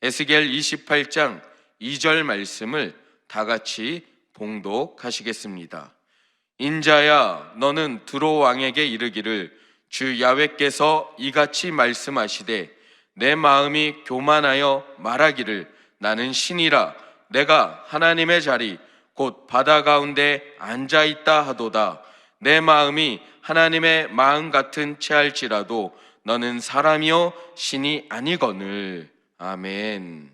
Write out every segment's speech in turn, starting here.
에스겔 28장 2절 말씀을 다 같이 봉독하시겠습니다. 인자야 너는 두로 왕에게 이르기를 주 야외께서 이같이 말씀하시되 내 마음이 교만하여 말하기를 나는 신이라. 내가 하나님의 자리 곧 바다 가운데 앉아 있다 하도다. 내 마음이 하나님의 마음 같은 채할지라도 너는 사람이요 신이 아니거늘 아멘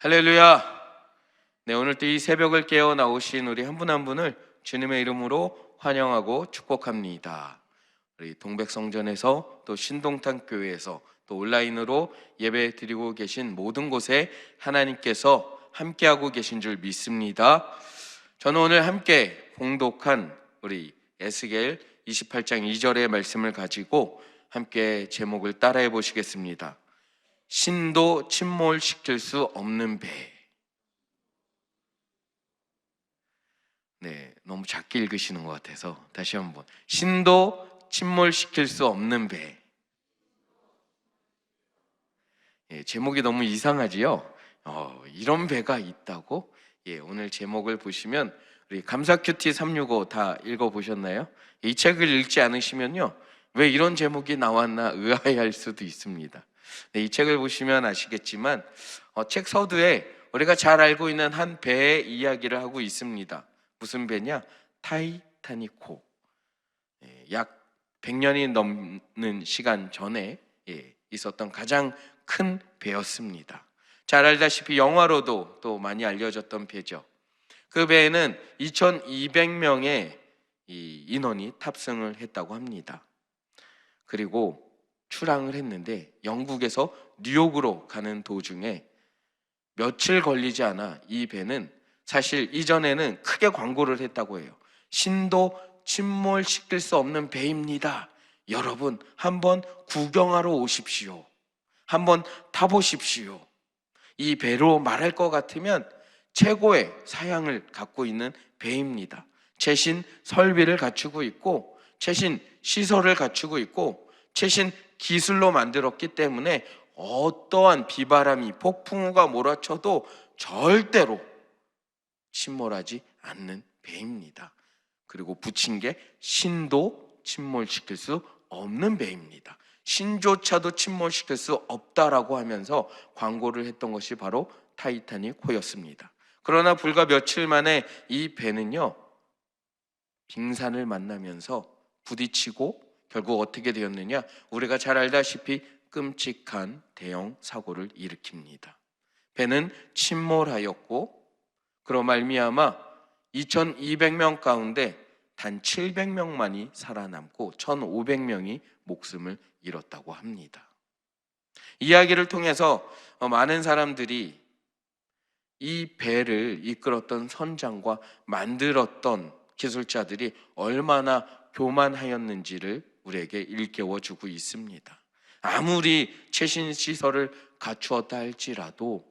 할렐루야 네 오늘 또 이 새벽을 깨어 나오신 우리 한 분 한 분을 주님의 이름으로 환영하고 축복합니다 우리 동백성전에서 또 신동탄 교회에서 또 온라인으로 예배 드리고 계신 모든 곳에 하나님께서 함께하고 계신 줄 믿습니다. 저는 오늘 함께 봉독한 우리 에스겔 28장 2절의 말씀을 가지고 함께 제목을 따라해 보시겠습니다. 신도 침몰시킬 수 없는 배. 네, 너무 작게 읽으시는 것 같아서 다시 한번. 신도 침몰시킬 수 없는 배. 예, 제목이 너무 이상하지요? 어, 이런 배가 있다고? 예, 오늘 제목을 보시면 우리 감사 큐티 365 다 읽어 보셨나요? 이 책을 읽지 않으시면요. 왜 이런 제목이 나왔나 의아해할 수도 있습니다. 네, 이 책을 보시면 아시겠지만 어, 책 서두에 우리가 잘 알고 있는 한 배의 이야기를 하고 있습니다. 무슨 배냐? 타이타니코. 예, 약 100년이 넘는 시간 전에 예, 있었던 가장 큰 배였습니다. 잘 알다시피 영화로도 또 많이 알려졌던 배죠. 그 배에는 2,200명의 인원이 탑승을 했다고 합니다. 그리고 출항을 했는데 영국에서 뉴욕으로 가는 도중에 며칠 걸리지 않아 이 배는 사실 이전에는 크게 광고를 했다고 해요. 신도 침몰시킬 수 없는 배입니다. 여러분 한번 구경하러 오십시오. 한번 타보십시오. 이 배로 말할 것 같으면 최고의 사양을 갖고 있는 배입니다. 최신 설비를 갖추고 있고 최신 시설을 갖추고 있고 최신 기술로 만들었기 때문에 어떠한 비바람이 폭풍우가 몰아쳐도 절대로 침몰하지 않는 배입니다. 그리고 붙인 게 신도 침몰시킬 수 없는 배입니다. 신조차도 침몰시킬 수 없다라고 하면서 광고를 했던 것이 바로 타이타닉 호였습니다. 그러나 불과 며칠 만에 이 배는요 빙산을 만나면서 부딪히고 결국 어떻게 되었느냐? 우리가 잘 알다시피 끔찍한 대형 사고를 일으킵니다. 배는 침몰하였고 그로 말미암아 2,200명 가운데 단 700명만이 살아남고 1,500명이 목숨을 잃었다고 합니다. 이야기를 통해서 어, 많은 사람들이 이 배를 이끌었던 선장과 만들었던 기술자들이 얼마나 교만하였는지를 우리에게 일깨워 주고 있습니다. 아무리 최신 시설을 갖추었다 할지라도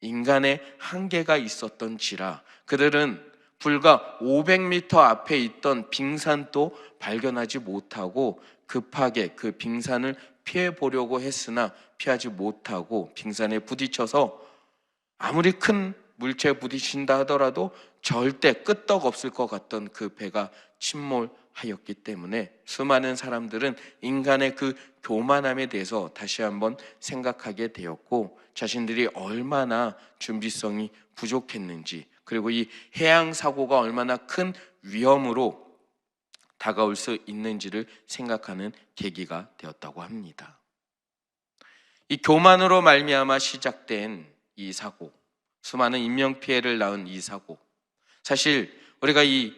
인간의 한계가 있었던지라 그들은 불과 500m 앞에 있던 빙산도 발견하지 못하고 급하게 그 빙산을 피해 보려고 했으나 피하지 못하고 빙산에 부딪혀서 아무리 큰 물체에 부딪힌다 하더라도 절대 끄떡 없을 것 같던 그 배가 침몰 하였기 때문에 수많은 사람들은 인간의 그 교만함에 대해서 다시 한번 생각하게 되었고 자신들이 얼마나 준비성이 부족했는지 그리고 이 해양 사고가 얼마나 큰 위험으로 다가올 수 있는지를 생각하는 계기가 되었다고 합니다. 이 교만으로 말미암아 시작된 이 사고, 수많은 인명 피해를 낳은 이 사고. 사실 우리가 이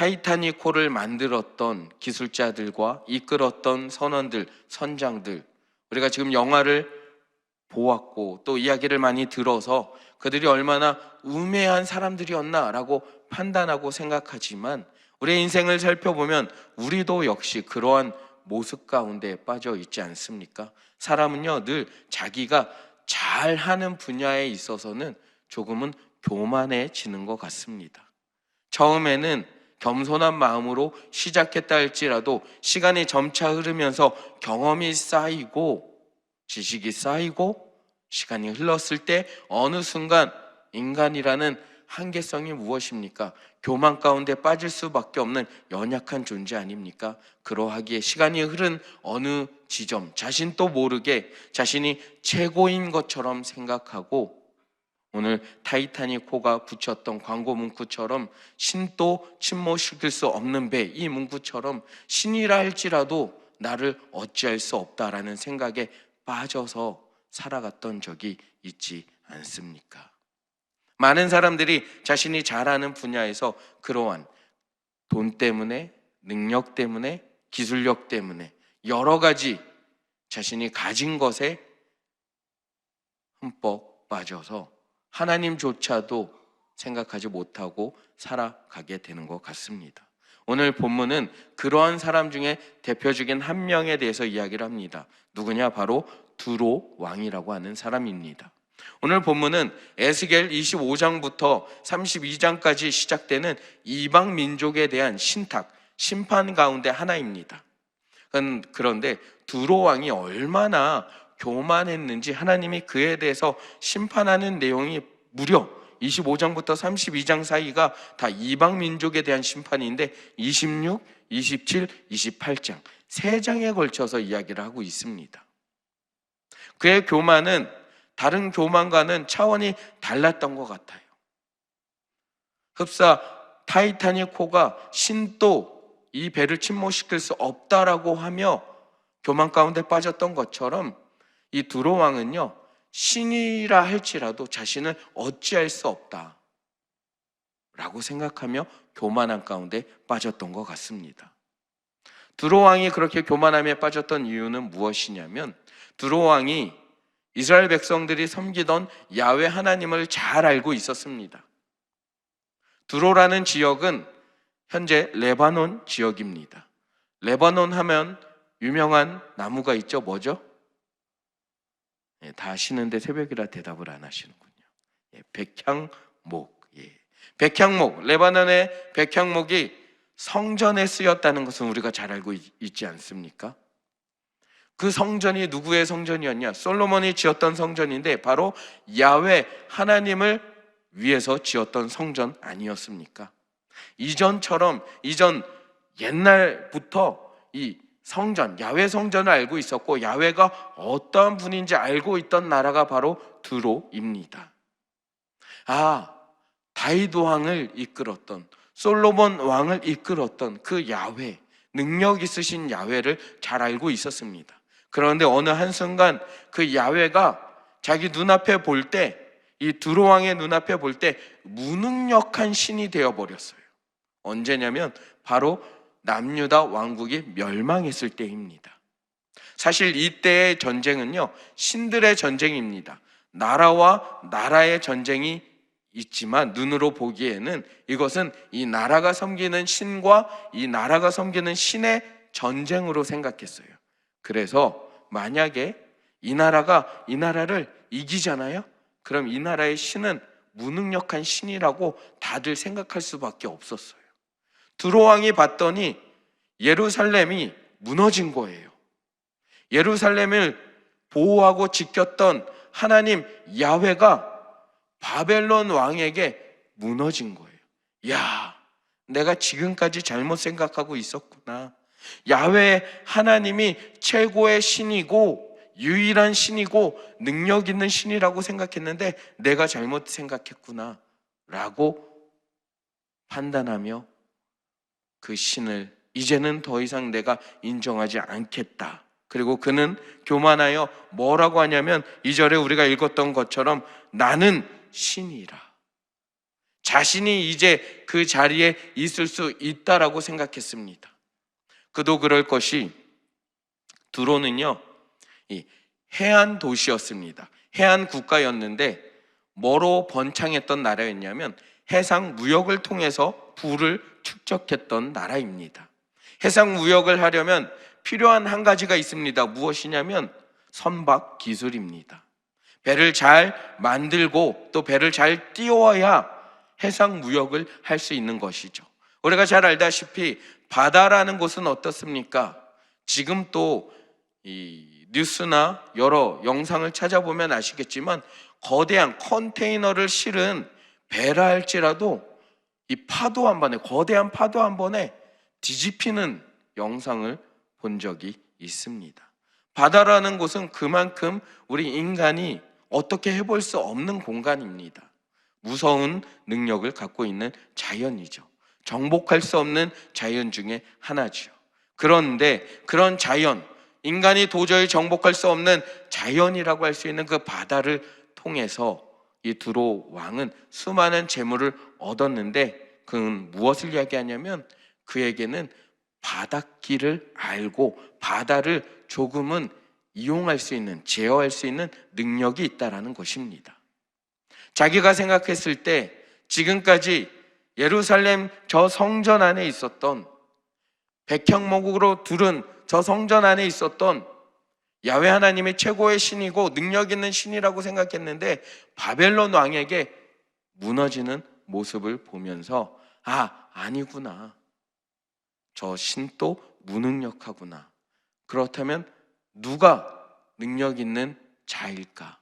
타이타닉 호를 만들었던 기술자들과 이끌었던 선원들, 선장들, 우리가 지금 영화를 보았고 또 이야기를 많이 들어서 그들이 얼마나 우매한 사람들이었나라고 판단하고 생각하지만 우리의 인생을 살펴보면 우리도 역시 그러한 모습 가운데 빠져 있지 않습니까? 사람은요, 늘 자기가 잘 하는 분야에 있어서는 조금은 교만해지는 것 같습니다. 처음에는 겸손한 마음으로 시작했다 할지라도 시간이 점차 흐르면서 경험이 쌓이고 지식이 쌓이고 시간이 흘렀을 때 어느 순간 인간이라는 한계성이 무엇입니까? 교만 가운데 빠질 수밖에 없는 연약한 존재 아닙니까? 그러하기에 시간이 흐른 어느 지점, 자신도 모르게 자신이 최고인 것처럼 생각하고 오늘 타이타닉 호가 붙였던 광고 문구처럼 신도 침몰시킬 수 없는 배 이 문구처럼 신이라 할지라도 나를 어찌할 수 없다라는 생각에 빠져서 살아갔던 적이 있지 않습니까? 많은 사람들이 자신이 잘하는 분야에서 그러한 돈 때문에 능력 때문에 기술력 때문에 여러 가지 자신이 가진 것에 흠뻑 빠져서 하나님조차도 생각하지 못하고 살아가게 되는 것 같습니다. 오늘 본문은 그러한 사람 중에 대표적인 한 명에 대해서 이야기를 합니다. 누구냐? 바로 두로 왕이라고 하는 사람입니다. 오늘 본문은 에스겔 25장부터 32장까지 시작되는 이방 민족에 대한 신탁, 심판 가운데 하나입니다. 음, 그런데 두로 왕이 얼마나 교만했는지 하나님이 그에 대해서 심판하는 내용이 무려 25장부터 32장 사이가 다 이방 민족에 대한 심판인데 26, 27, 28장 세 장에 걸쳐서 이야기를 하고 있습니다. 그의 교만은 다른 교만과는 차원이 달랐던 것 같아요. 흡사 타이타닉 호가 신도 이 배를 침몰시킬 수 없다라고 하며 교만 가운데 빠졌던 것처럼 이 두로 왕은요 신이라 할지라도 자신을 어찌할 수 없다 라고 생각하며 교만한 가운데 빠졌던 것 같습니다. 두로 왕이 그렇게 교만함에 빠졌던 이유는 무엇이냐면 두로 왕이 이스라엘 백성들이 섬기던 야외 하나님을 잘 알고 있었습니다. 두로라는 지역은 현재 레바논 지역입니다. 레바논 하면 유명한 나무가 있죠. 뭐죠? 예, 다 아시는데 새벽이라 대답을 안 하시는군요. 예, 백향목. 예. 백향목. 레바논의 백향목이 성전에 쓰였다는 것은 우리가 잘 알고 있, 있지 않습니까? 그 성전이 누구의 성전이었냐? 솔로몬이 지었던 성전인데 바로 야외 하나님을 위해서 지었던 성전 아니었습니까? 이전처럼 이전 옛날부터 이 성전, 야외 성전을 알고 있었고 야외가 어떠한 분인지 알고 있던 나라가 바로 두로입니다. 아, 다윗 왕을 이끌었던 솔로몬 왕을 이끌었던 그 야외, 능력 있으신 야외를 잘 알고 있었습니다. 그런데 어느 한순간 그 야외가 자기 눈앞에 볼 때, 이 두로왕의 눈앞에 볼 때 무능력한 신이 되어 버렸어요. 언제냐면 바로 남유다 왕국이 멸망했을 때입니다. 사실 이때의 전쟁은요, 신들의 전쟁입니다. 나라와 나라의 전쟁이 있지만 눈으로 보기에는 이것은 이 나라가 섬기는 신과 이 나라가 섬기는 신의 전쟁으로 생각했어요. 그래서 만약에 이 나라가 이 나라를 이기잖아요? 그럼 이 나라의 신은 무능력한 신이라고 다들 생각할 수밖에 없었어요. 두로왕이 봤더니 예루살렘이 무너진 거예요. 예루살렘을 보호하고 지켰던 하나님 야훼가 바벨론 왕에게 무너진 거예요. 야, 내가 지금까지 잘못 생각하고 있었구나. 야훼 하나님이 최고의 신이고 유일한 신이고 능력 있는 신이라고 생각했는데 내가 잘못 생각했구나. 라고 판단하며 그 신을 이제는 더 이상 내가 인정하지 않겠다. 그리고 그는 교만하여 뭐라고 하냐면 이절에 우리가 읽었던 것처럼 나는 신이라. 자신이 이제 그 자리에 있을 수 있다라고 생각했습니다. 그도 그럴 것이 두로는요, 이 해안 도시였습니다. 해안 국가였는데 뭐로 번창했던 나라였냐면 해상 무역을 통해서 부를 축적했던 나라입니다. 해상 무역을 하려면 필요한 한 가지가 있습니다. 무엇이냐면 선박 기술입니다. 배를 잘 만들고 또 배를 잘 띄워야 해상 무역을 할 수 있는 것이죠. 우리가 잘 알다시피 바다라는 곳은 어떻습니까? 지금 또 이 뉴스나 여러 영상을 찾아보면 아시겠지만 거대한 컨테이너를 실은 배라 할지라도 이 파도 한 번에 거대한 파도 한 번에 뒤집히는 영상을 본 적이 있습니다. 바다라는 곳은 그만큼 우리 인간이 어떻게 해볼 수 없는 공간입니다. 무서운 능력을 갖고 있는 자연이죠. 정복할 수 없는 자연 중에 하나죠. 그런데 그런 자연, 인간이 도저히 정복할 수 없는 자연이라고 할 수 있는 그 바다를 통해서 이 두로 왕은 수많은 재물을 얻었는데 그는 무엇을 이야기하냐면 그에게는 바닷길을 알고 바다를 조금은 이용할 수 있는 제어할 수 있는 능력이 있다라는 것입니다. 자기가 생각했을 때 지금까지 예루살렘 저 성전 안에 있었던 백향목으로 두른 저 성전 안에 있었던 야외 하나님의 최고의 신이고 능력 있는 신이라고 생각했는데 바벨론 왕에게 무너지는 모습을 보면서 아, 아니구나. 저 신도 무능력하구나. 그렇다면 누가 능력 있는 자일까?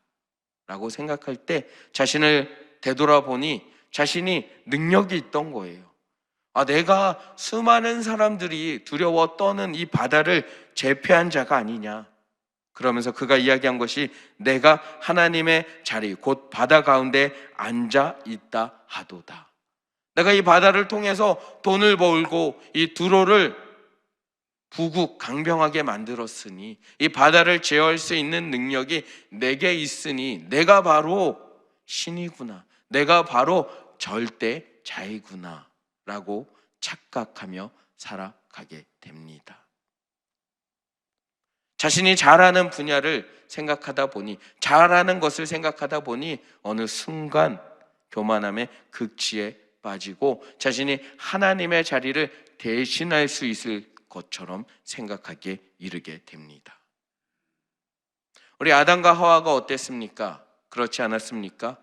라고 생각할 때 자신을 되돌아보니 자신이 능력이 있던 거예요. 아, 내가 수많은 사람들이 두려워 떠는 이 바다를 제패한 자가 아니냐. 그러면서 그가 이야기한 것이 내가 하나님의 자리, 곧 바다 가운데 앉아 있다 하도다. 내가 이 바다를 통해서 돈을 벌고 이 두로를 부국 강병하게 만들었으니 이 바다를 제어할 수 있는 능력이 내게 있으니 내가 바로 신이구나. 내가 바로 절대 자이구나. 라고 착각하며 살아가게 됩니다. 자신이 잘하는 분야를 생각하다 보니, 잘하는 것을 생각하다 보니 어느 순간 교만함의 극치에 빠지고 자신이 하나님의 자리를 대신할 수 있을 것처럼 생각하게 이르게 됩니다. 우리 아담과 하와가 어땠습니까? 그렇지 않았습니까?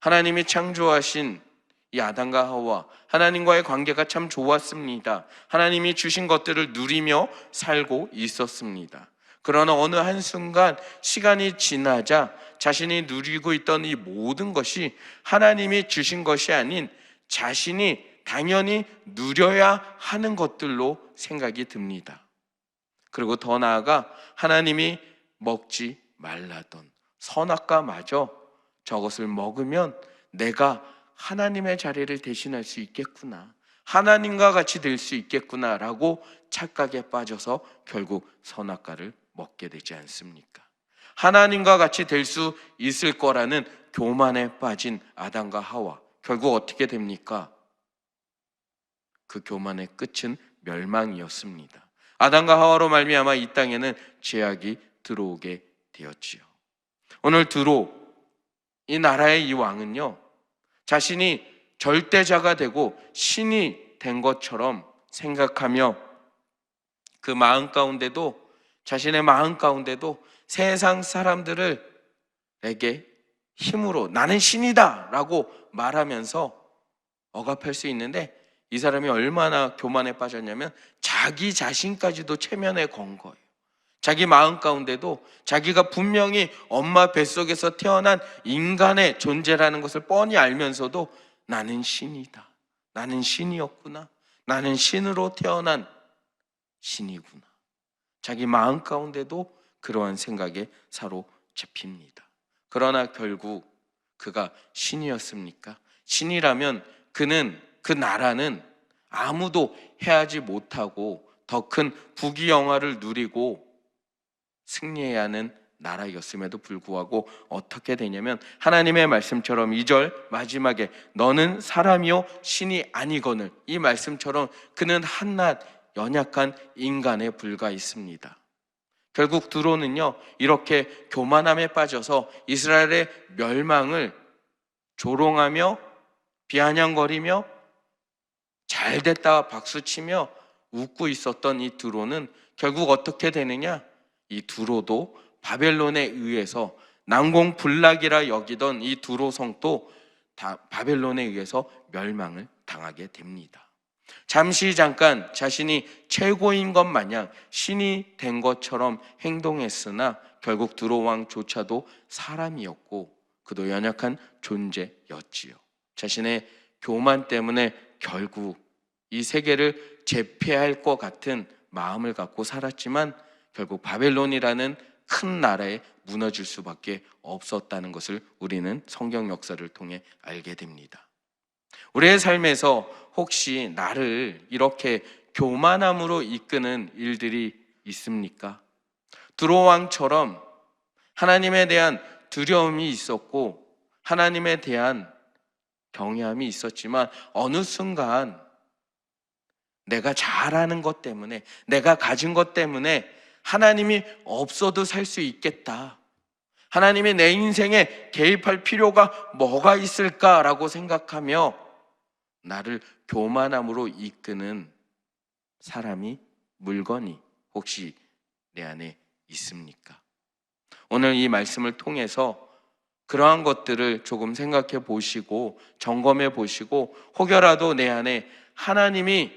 하나님이 창조하신 이 아담과 하와 하나님과의 관계가 참 좋았습니다. 하나님이 주신 것들을 누리며 살고 있었습니다. 그러나 어느 한순간 시간이 지나자 자신이 누리고 있던 이 모든 것이 하나님이 주신 것이 아닌 자신이 당연히 누려야 하는 것들로 생각이 듭니다. 그리고 더 나아가 하나님이 먹지 말라던 선악과마저 저것을 먹으면 내가 하나님의 자리를 대신할 수 있겠구나. 하나님과 같이 될 수 있겠구나라고 착각에 빠져서 결국 선악과를 먹게 되지 않습니까? 하나님과 같이 될 수 있을 거라는 교만에 빠진 아담과 하와 결국 어떻게 됩니까? 그 교만의 끝은 멸망이었습니다. 아담과 하와로 말미암아 이 땅에는 죄악이 들어오게 되었지요. 오늘 드로 이 나라의 이 왕은요 자신이 절대자가 되고 신이 된 것처럼 생각하며 그 마음 가운데도 자신의 마음 가운데도 세상 사람들을 내게 힘으로 나는 신이다 라고 말하면서 억압할 수 있는데 이 사람이 얼마나 교만에 빠졌냐면 자기 자신까지도 체면에 건 거예요. 자기 마음 가운데도 자기가 분명히 엄마 뱃속에서 태어난 인간의 존재라는 것을 뻔히 알면서도 나는 신이다. 나는 신이었구나. 나는 신으로 태어난 신이구나. 자기 마음 가운데도 그러한 생각에 사로잡힙니다. 그러나 결국 그가 신이었습니까? 신이라면 그는 그 나라는 아무도 해하지 못하고 더 큰 부귀영화를 누리고 승리해야 하는 나라였음에도 불구하고 어떻게 되냐면 하나님의 말씀처럼 2절 마지막에 너는 사람이요 신이 아니거늘 이 말씀처럼 그는 한낱 연약한 인간에 불과했습니다. 결국 두로는요 이렇게 교만함에 빠져서 이스라엘의 멸망을 조롱하며 비아냥거리며 잘 됐다 박수치며 웃고 있었던 이 두로는 결국 어떻게 되느냐 이 두로도 바벨론에 의해서 난공불락이라 여기던 이 두로 성도 다 바벨론에 의해서 멸망을 당하게 됩니다. 잠시 잠깐 자신이 최고인 것 마냥 신이 된 것처럼 행동했으나 결국 두로왕조차도 사람이었고 그도 연약한 존재였지요. 자신의 교만 때문에 결국 이 세계를 제패할 것 같은 마음을 갖고 살았지만 결국 바벨론이라는 큰 나라에 무너질 수밖에 없었다는 것을 우리는 성경 역사를 통해 알게 됩니다. 우리의 삶에서 혹시 나를 이렇게 교만함으로 이끄는 일들이 있습니까? 두로왕처럼 하나님에 대한 두려움이 있었고 하나님에 대한 경외함이 있었지만 어느 순간 내가 잘하는 것 때문에 내가 가진 것 때문에 하나님이 없어도 살 수 있겠다. 하나님이 내 인생에 개입할 필요가 뭐가 있을까라고 생각하며 나를 교만함으로 이끄는 사람이 물건이 혹시 내 안에 있습니까? 오늘 이 말씀을 통해서 그러한 것들을 조금 생각해 보시고 점검해 보시고 혹여라도 내 안에 하나님이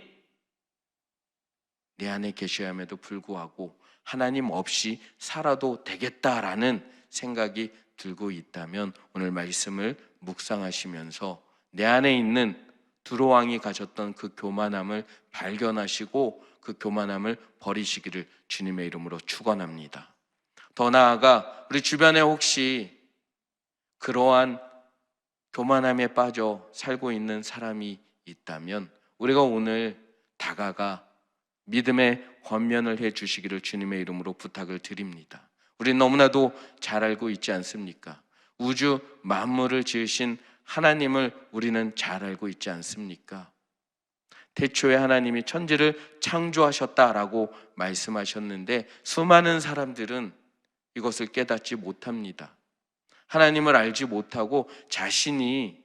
내 안에 계셔야 함에도 불구하고 하나님 없이 살아도 되겠다라는 생각이 들고 있다면 오늘 말씀을 묵상하시면서 내 안에 있는 두로왕이 가졌던 그 교만함을 발견하시고 그 교만함을 버리시기를 주님의 이름으로 축원합니다. 더 나아가 우리 주변에 혹시 그러한 교만함에 빠져 살고 있는 사람이 있다면 우리가 오늘 다가가 믿음의 권면을 해 주시기를 주님의 이름으로 부탁을 드립니다. 우리 너무나도 잘 알고 있지 않습니까? 우주 만물을 지으신 하나님을 우리는 잘 알고 있지 않습니까? 태초에 하나님이 천지를 창조하셨다라고 말씀하셨는데 수많은 사람들은 이것을 깨닫지 못합니다. 하나님을 알지 못하고 자신이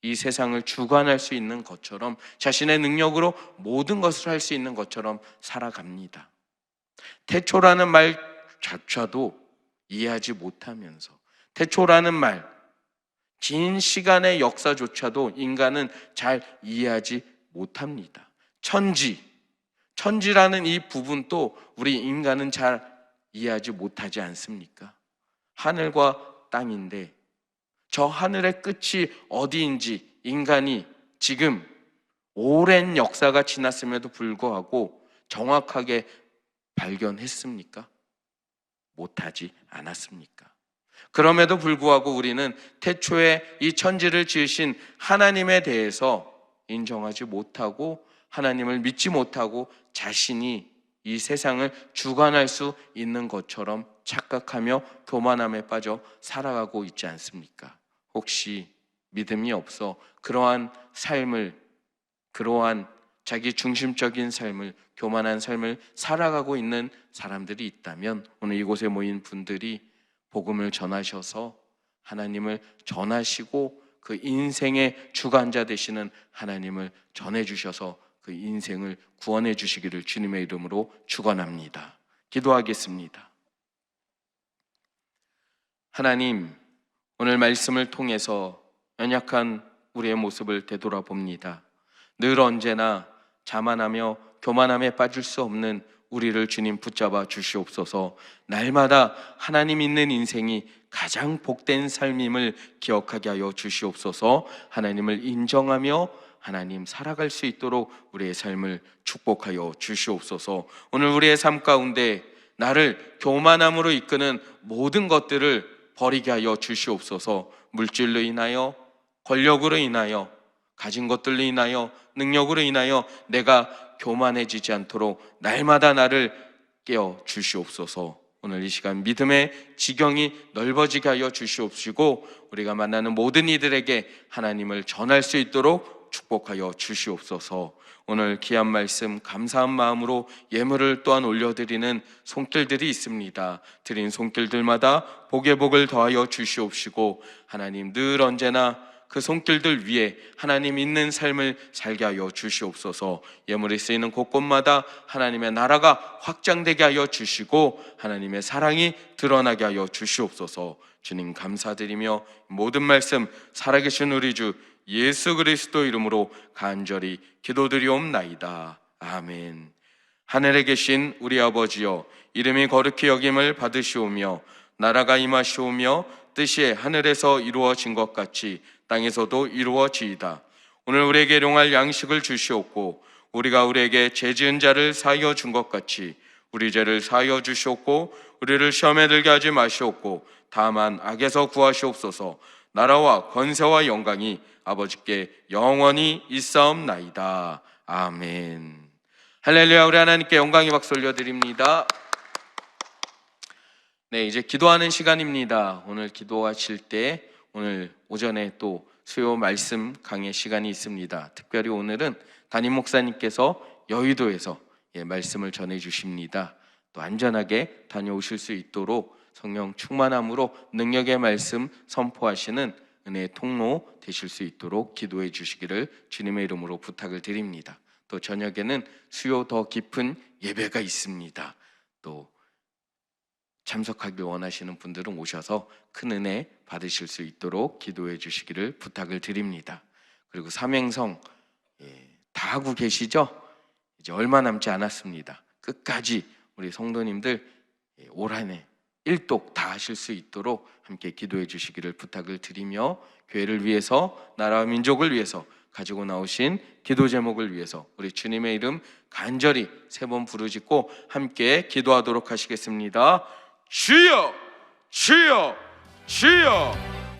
이 세상을 주관할 수 있는 것처럼 자신의 능력으로 모든 것을 할 수 있는 것처럼 살아갑니다. 태초라는 말 자체도 이해하지 못하면서 태초라는 말, 긴 시간의 역사조차도 인간은 잘 이해하지 못합니다. 천지, 천지라는 이 부분도 우리 인간은 잘 이해하지 못하지 않습니까? 하늘과 땅인데 저 하늘의 끝이 어디인지 인간이 지금 오랜 역사가 지났음에도 불구하고 정확하게 발견했습니까? 못하지 않았습니까? 그럼에도 불구하고 우리는 태초에 이 천지를 지으신 하나님에 대해서 인정하지 못하고 하나님을 믿지 못하고 자신이 이 세상을 주관할 수 있는 것처럼 착각하며 교만함에 빠져 살아가고 있지 않습니까? 혹시 믿음이 없어 그러한 삶을 그러한 자기 중심적인 삶을 교만한 삶을 살아가고 있는 사람들이 있다면 오늘 이곳에 모인 분들이 복음을 전하셔서 하나님을 전하시고 그 인생의 주관자 되시는 하나님을 전해 주셔서 그 인생을 구원해 주시기를 주님의 이름으로 축원합니다. 기도하겠습니다. 하나님, 오늘 말씀을 통해서 연약한 우리의 모습을 되돌아봅니다. 늘 언제나 자만하며 교만함에 빠질 수 없는 우리를 주님 붙잡아 주시옵소서. 날마다 하나님 있는 인생이 가장 복된 삶임을 기억하게 하여 주시옵소서. 하나님을 인정하며 하나님 살아갈 수 있도록 우리의 삶을 축복하여 주시옵소서. 오늘 우리의 삶 가운데 나를 교만함으로 이끄는 모든 것들을 버리게 하여 주시옵소서. 물질로 인하여 권력으로 인하여 가진 것들로 인하여 능력으로 인하여 내가 교만해지지 않도록 날마다 나를 깨어 주시옵소서. 오늘 이 시간 믿음의 지경이 넓어지게 하여 주시옵시고 우리가 만나는 모든 이들에게 하나님을 전할 수 있도록 축복하여 주시옵소서. 오늘 귀한 말씀 감사한 마음으로 예물을 또한 올려드리는 손길들이 있습니다. 드린 손길들마다 복의 복을 더하여 주시옵시고 하나님 늘 언제나 그 손길들 위에 하나님 있는 삶을 살게 하여 주시옵소서. 예물이 쓰이는 곳곳마다 하나님의 나라가 확장되게 하여 주시고 하나님의 사랑이 드러나게 하여 주시옵소서. 주님 감사드리며 모든 말씀 살아계신 우리 주 예수 그리스도 이름으로 간절히 기도드리옵나이다. 아멘. 하늘에 계신 우리 아버지여 이름이 거룩히 여김을 받으시오며 나라가 임하시오며 뜻이 하늘에서 이루어진 것 같이 땅에서도 이루어지이다. 오늘 우리에게 용할 양식을 주시옵고 우리가 우리에게 죄 지은 자를 사하여 준 것 같이 우리 죄를 사하여 주시옵고 우리를 시험에 들게 하지 마시옵고 다만 악에서 구하시옵소서 나라와 권세와 영광이 아버지께 영원히 있사옵나이다. 아멘. 할렐루야 우리 하나님께 영광의 박수 올려드립니다. 네, 이제 기도하는 시간입니다. 오늘 기도하실 때 오늘 오전에 또 수요 말씀 강의 시간이 있습니다. 특별히 오늘은 담임 목사님께서 여의도에서 예, 말씀을 전해 주십니다. 또 안전하게 다녀오실 수 있도록 성령 충만함으로 능력의 말씀 선포하시는 은혜의 통로 되실 수 있도록 기도해 주시기를 주님의 이름으로 부탁을 드립니다. 또 저녁에는 수요 더 깊은 예배가 있습니다. 또 참석하기 원하시는 분들은 오셔서 큰 은혜 받으실 수 있도록 기도해 주시기를 부탁을 드립니다. 그리고 삼행성 예, 다 하고 계시죠? 이제 얼마 남지 않았습니다. 끝까지 우리 성도님들 예, 올 한해 일독 다 하실 수 있도록 함께 기도해 주시기를 부탁을 드리며 교회를 위해서 나라와 민족을 위해서 가지고 나오신 기도 제목을 위해서 우리 주님의 이름 간절히 세 번 부르짖고 함께 기도하도록 하시겠습니다. 주여 주여 주여